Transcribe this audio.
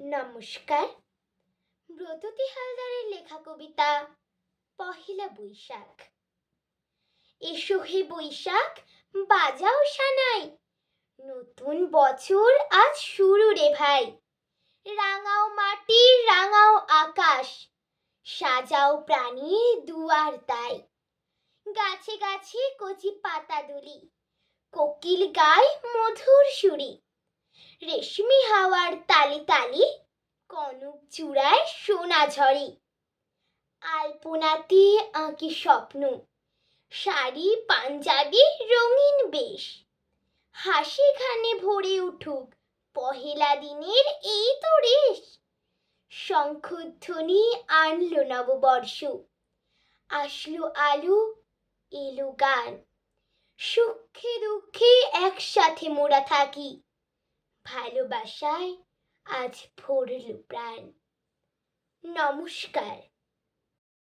নমস্কার। ব্রততী হালদারের লেখা কবিতা, পহেলা বৈশাখ। এসো হে বৈশাখ, বাজাও সানাই। নতুন বছর আজ শুরু রে ভাই। রাঙাও মাটি, রাঙাও আকাশ। সাজাও প্রাণীর দুয়ার তাই। গাছে গাছে কচি পাতা দুলি কোকিল গায় মধুর সুরি। রেশমি হাওয়ার তালি তালি, কনক চূড়ায় সোনা ঝরে আলপনাতে আঁকি স্বপ্ন, শাড়ি, পাঞ্জাবি, রঙিন বেশ। হাসি খানে ভরে উঠুক পহেলা দিনের এই তো রেশ। শঙ্খধ্বনি আনলো নববর্ষ, আসলো আলো, এলো গান। সুখে দুঃখে একসাথে মোরা থাকি। ভালোবাসায় আজ ভরল প্রাণ। নমস্কার।